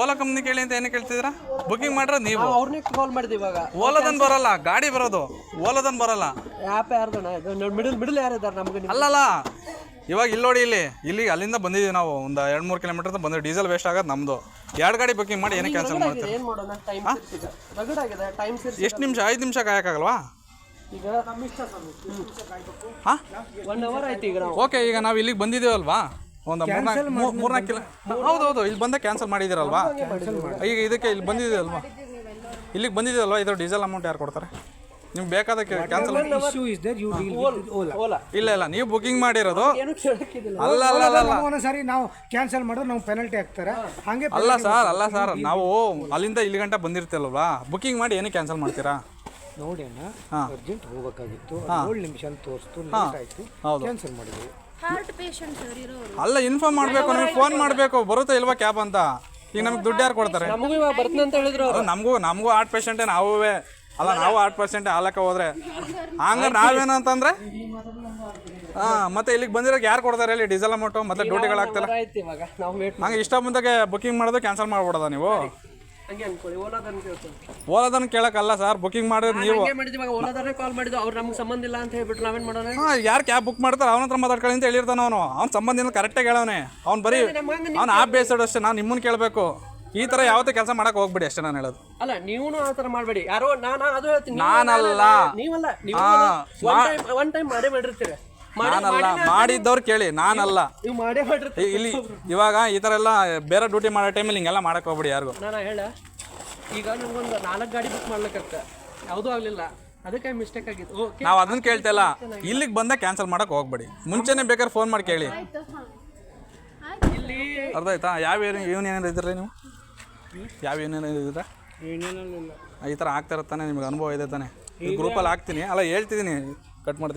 Ola company ಕೇಳಿ ಅಂತ ಏನಕ್ಕೆ ಕೇಳ್ತಿದ್ದೀರಾ? ಬುಕಿಂಗ್ ಮಾಡ್ರೆ ನೀವು. ಅವ್ರನ್ನೇ ಕಾಲ್ ಮಾಡಿದ್ವಿ ಇವಾಗ. ಓಲಾದನ್ ಬರಲ್ಲ ಗಾಡಿ ಬರೋದು. ಓಲಾದನ್ ಬರಲ್ಲ. ಆ್ಯಪ್ ಮಿಡಲ್ ಮಿಡಲ್ ಯಾರಿದ್ದಾರೆ ನಮಗೆ ಅಲ್ಲಲ್ಲ ಇವಾಗ ಇಲ್ಲಿ ನೋಡಿ ಇಲ್ಲಿ ಇಲ್ಲಿ ಅಲ್ಲಿಂದ ಬಂದಿದ್ದೀವಿ ನಾವು. ಒಂದು ಎರಡು ಮೂರು ಕಿಲೋಮೀಟರ್ ಬಂದು ಡೀಸೆಲ್ ವೇಸ್ಟ್ ಆಗೋದು ನಮ್ಮದು ಎರಡು ಗಾಡಿ ಬುಕಿಂಗ್ ಮಾಡಿ ಏನಕ್ಕೆ ಕ್ಯಾನ್ಸಲ್ ಮಾಡ್ತೀರಾ? ಏನು ಮಾಡೋಣ? ಟೈಮ್ ಆಗಿದೆ ಟೈಮ್ ಸಿರ್ಸಿ ಎಷ್ಟು ನಿಮಿಷ? ಐದು ನಿಮಿಷ ಕಾಯಕ್ಕಾಗಲ್ವಾ ಈಗ ಹಾಂ? ಒನ್ ಅವರ್ ಆಯ್ತು ಈಗ ನಾವು. ಓಕೆ ಈಗ ನಾವು ಇಲ್ಲಿಗೆ ಬಂದಿದ್ದೀವಲ್ವಾ? ಒಂದು ಮೂರ್ನಾಲ್ಕು ಮೂರ್ನಾಲ್ಕು ಕಿಲೋ ಹೌದು ಹೌದು ಇಲ್ಲಿ ಬಂದೇ ಕ್ಯಾನ್ಸಲ್ ಮಾಡಿದಿರಲ್ವಾ? ಈಗ ಇದಕ್ಕೆ ಇಲ್ಲಿ ಬಂದಿದೆಯಲ್ವಾ ಇಲ್ಲಿಗೆ ಬಂದಿದೆಯಲ್ವಾ ಇದ್ರ ಡೀಸೆಲ್ ಅಮೌಂಟ್ ಯಾರು ಕೊಡ್ತಾರೆ? ನಿಮ್ಗೆ ಬೇಕಾದ ಕ್ಯಾನ್ಸಲ್ ಇಲ್ಲ ಇಲ್ಲ ನೀವು ಬುಕಿಂಗ್ ಮಾಡಿರೋದು ಅಲ್ಲ ಅಲ್ಲ ಅಲ್ಲ ಸರಿ ನಾವು ಕ್ಯಾನ್ಸಲ್ ಮಾಡಿದ್ರೆ ನಾವು ಪೆನಲ್ಟಿ ಹಾಕ್ತಾರೆ. ಹಾಗೆ ಅಲ್ಲ ಸರ್ ಅಲ್ಲ ಸರ್ ನಾವು ಅಲ್ಲಿಂದ ಇಲ್ಲಿ ಗಂಟ ಬಂದಿರ್ತಿಲ್ವಾ ಬುಕಿಂಗ್ ಮಾಡಿ ಏನಕ್ಕೆ ಕ್ಯಾನ್ಸಲ್ ಮಾಡ್ತೀರಾ? ನೋಡಿ ಅಣ್ಣ ಹಾಂ. ಅರ್ಜೆಂಟ್ ಹೋಗಬೇಕಾಗಿತ್ತು. ಏಳು ನಿಮಿಷ ತೋರಿಸ್ತು ಲೇಟ್ ಆಯ್ತು. ಹೌದು. ಕ್ಯಾನ್ಸಲ್ ಮಾಡಿದ್ವಿ. ಹಾರ್ಟ್ ಪೇಷಂಟ್ ಸರ್ ಇರೋರು. ಅಲ್ಲ ಇನ್ಫಾರ್ಮ್ ಮಾಡಬೇಕು ನಮಗೆ ಫೋನ್ ಮಾಡಬೇಕು. ಬರುತ್ತಾ ಇಲ್ವಾ ಕ್ಯಾಬ್ ಅಂತ? ಈಗ ನಮಗೆ ದುಡ್ಡು ಯಾರು ಕೊಡ್ತಾರೆ? ನಮಗೂ ಇವಾಗ ಬರ್ತೀನಿ ಅಂತ ಹೇಳಿದ್ರು ಅವ್ರು. ನಮಗೂ ನಮಗೂ ಆರ್ಟ್ ಪೇಷಂಟೇ ನಾವೇ ಅಲ್ಲ ನಾವು ಆರ್ಟ್ ಪರ್ಸೆಂಟ್ ಆಲಕ್ಕ ಹೋದ್ರೆ? ಹಂಗ ನಾವೇನು ಅಂತಂದ್ರೆ? ಹಾ ಮತ್ತೆ ಇಲ್ಲಿಗೆ ಬಂದಿರೋಕೆ ಯಾರು ಕೊಡ್ತಾರೆ ಇಲ್ಲಿ ಡೀಸೆಲ್ ಅಮೌಂಟು ಮತ್ತೆ ಇವಾಗ. ನಾವು ವೇಟ್ ಹಂಗೆ ಇಷ್ಟ ಮುಂದಕ್ಕೆ ಬುಕಿಂಗ್ ಮಾಡೋದು ಕ್ಯಾನ್ಸಲ್ ಮಾಡ್ಬಿಡೋದ ನೀವು? ಹಂಗೆ ಅನ್ಕೊಳ್ಳಿ ಓಲಾದನ್ ಓಲಾದನ್ ಕೇಳಕ್ಕಲ್ಲ ಸರ್ ಬುಕಿಂಗ್ ಮಾಡಿದ್ರೆ ನೀವು ಹಂಗೆ ಮಾಡಿದ್ವಿ ಇವಾಗ ಓಲಾದವ್ರೇ ಕಾಲ್ ಮಾಡಿದ್ರು ಅವ್ರು ನಮ್ಗೆ ಸಂಬಂಧ ಇಲ್ಲ ಅಂತ ಹೇಳ್ಬಿಟ್ಟು ನಾವೇನ್ ಮಾಡೋಣ ಯಾರು ಕ್ಯಾಬ್ ಬುಕ್ ಮಾಡ್ತಾರೆ ಅವನ ಹತ್ರ ಮಾತಾಡ್ಕೊಳ್ಳಿ ಅಂತ ಹೇಳಿರ್ತಾನೆ ಅವನು. ಅವ್ನ ಸಂಬಂಧ ಕರೆಕ್ಟಾಗಿ ಹೇಳವನೆ. ಅವ್ನು ಬರೀ ಅವ್ನು ಆಪ್ ಬೇಸ್ಡ್ ಅಷ್ಟೇ ನಾನು ನಿಮ್ಮನ್ನ ಕೇಳಬೇಕು. ಈ ತರ ಯಾವತ್ತೇ ಕೆಲಸ ಮಾಡಕ್ ಹೋಗ್ಬಿಡಿ ಅಷ್ಟೇ ನಾನು ಹೇಳೋದು. ಅಲ್ಲ ನೀವು ಆ ತರ ಮಾಡಬೇಡಿ. ಯಾರೋ ನಾನು ಅದು ಹೇಳ್ತೀನಿ. ನಾನಲ್ಲ. ನೀವಲ್ಲ ನೀವು ಒನ್ ಟೈಮ್ ಮಾಡೇ ಮಾಡಿರ್ತೀರಿ ಮಾಡಿ ನಾನಲ್ಲ ಮಾಡಿದ್ದವ್ರು ಕೇಳಿ ನಾನಲ್ಲ. ನೀವು ಮಾಡೇ ಇಲ್ಲಿ ಇವಾಗ ಈ ಥರ ಎಲ್ಲ ಬೇರೆ ಡ್ಯೂಟಿ ಮಾಡೋ ಟೈಮಲ್ಲಿ ಹಿಂಗೆಲ್ಲ ಮಾಡಕ್ಕೆ ಹೋಗ್ಬಿಡಿ ಯಾರಿಗೂ. ನಾನು ಹೇಳ ಈಗ ನನಗೊಂದು ನಾಲ್ಕು ಗಾಡಿ ಬುಕ್ ಮಾಡ್ಲಿಕ್ಕೆ ಯಾವುದೂ ಆಗಲಿಲ್ಲ. ಅದಕ್ಕೆ ಮಿಸ್ಟೇಕ್ ಆಗಿತ್ತು ಓಕೆ ನಾವು ಅದನ್ನ ಕೇಳ್ತಿಲ್ಲ ಇಲ್ಲಿಗೆ ಬಂದಾಗ ಕ್ಯಾನ್ಸಲ್ ಮಾಡಕ್ಕೆ ಹೋಗ್ಬೇಡಿ. ಮುಂಚೆನೇ ಬೇಕಾದ್ರೆ ಫೋನ್ ಮಾಡಿ ಕೇಳಿ. ಇಲ್ಲಿ ಅರ್ಥ ಆಯ್ತಾ ಯಾವ ಏನು ಇವನ್ ಏನಾರು ಇದ್ರಿ ನೀವು? ಯಾವ ಏನೇನು ಇದ್ರೆ ಈ ಥರ ಆಗ್ತಾ ಇರ್ತಾನೆ ನಿಮ್ಗೆ ಅನುಭವ ಇದೆ ತಾನೆ. ಈ ಗ್ರೂಪಲ್ಲಿ ಹಾಕ್ತೀನಿ ಅಲ್ಲ ಹೇಳ್ತಿದ್ದೀನಿ ಕಟ್ ಮಾಡ್ತೀನಿ.